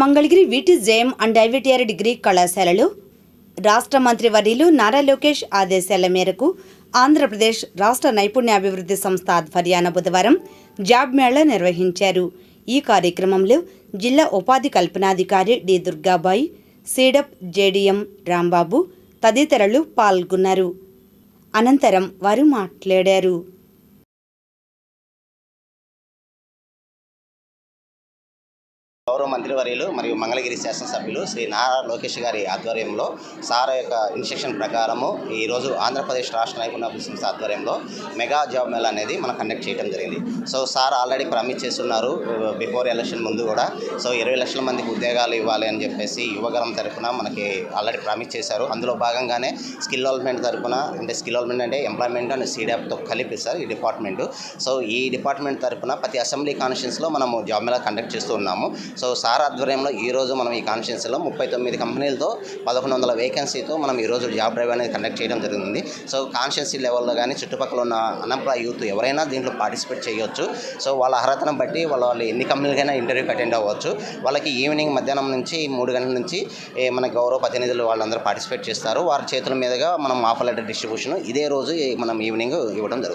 మంగళగిరి వీటి JM and IVTR degree కళాశాలలో. రాష్ట్ర మంత్రి వర్యులు నారా లోకేష్ ఆదేశాల మేరకు ఆంధ్రప్రదేశ్ రాష్ట్ర నైపుణ్యాభివృద్ధి సంస్థ ఆధ్వర్యాన బుధవారం జాబ్ మేళా నిర్వహించారు. ఈ కార్యక్రమంలో జిల్లా ఉపాధి కల్పనాధికారి డి దుర్గాబాయి సీడప్ జేడీఎం రాంబాబు తదితరులు పాల్గొన్నారు. అనంతరం వారు మాట్లాడారు. గౌరవ మంత్రివర్యులు మరియు మంగళగిరి శాసనసభ్యులు శ్రీ నారా లోకేష్ గారి ఆధ్వర్యంలో సార్ యొక్క ఇన్స్ట్రక్షన్ ప్రకారము ఈరోజు ఆంధ్రప్రదేశ్ రాష్ట్ర నైపుణ్య సంస్థ ఆధ్వర్యంలో మెగా జాబ్ మేళ అనేది మనం కండక్ట్ చేయడం జరిగింది. సో సార్ ఆల్రెడీ ప్రామిస్ చేస్తున్నారు బిఫోర్ ఎలక్షన్ ముందు కూడా. సో ఇరవై లక్షల మందికి ఉద్యోగాలు ఇవ్వాలి అని చెప్పేసి యువగరం తరఫున మనకి ఆల్రెడీ ప్రామిస్ చేశారు. అందులో భాగంగానే స్కిల్ డెవలప్మెంట్ తరఫున అంటే స్కిల్ డెవలప్మెంట్ అంటే ఎంప్లాయ్మెంట్ అండ్ సీడాప్తో కలిపి సార్ ఈ డిపార్ట్మెంట్. సో ఈ డిపార్ట్మెంట్ తరఫున ప్రతి అసెంబ్లీ కాన్స్టిట్యూన్స్లో మనము జాబ్ మేళ కండక్ట్ చేస్తూ ఉన్నాము. సో సార్ ఆధ్వర్యంలో ఈరోజు మనం ఈ కాన్ఫరెన్స్లో ముప్పై తొమ్మిది కంపెనీలతో పదకొండు వందల వేకెన్సీతో మనం ఈ రోజు జాబ్ డ్రైవ్ అనేది కండక్ట్ చేయడం జరిగింది. సో కాన్షియన్సీ లెవెల్లో కానీ చుట్టుపక్కల ఉన్న అన్ఎంప్లాయ్ యూత్ ఎవరైనా దీంట్లో పార్టిసిపేట్ చేయొచ్చు. సో వాళ్ళ అర్హతను బట్టి వాళ్ళ వాళ్ళు ఎన్ని కంపెనీలకైనా ఇంటర్వ్యూకి అటెండ్ అవ్వచ్చు. వాళ్ళకి ఈవినింగ్ మధ్యాహ్నం నుంచి మూడు గంటల నుంచి ఏ, మన గౌరవ ప్రతినిధులు వాళ్ళందరూ పార్టిసిపేట్ చేస్తారు. వారి చేతుల మీదుగా మనం ఆఫర్ లెటర్ డిస్ట్రిబ్యూషన్ ఇదే రోజు మనం ఈవినింగ్ ఇవ్వడం జరుగుతుంది.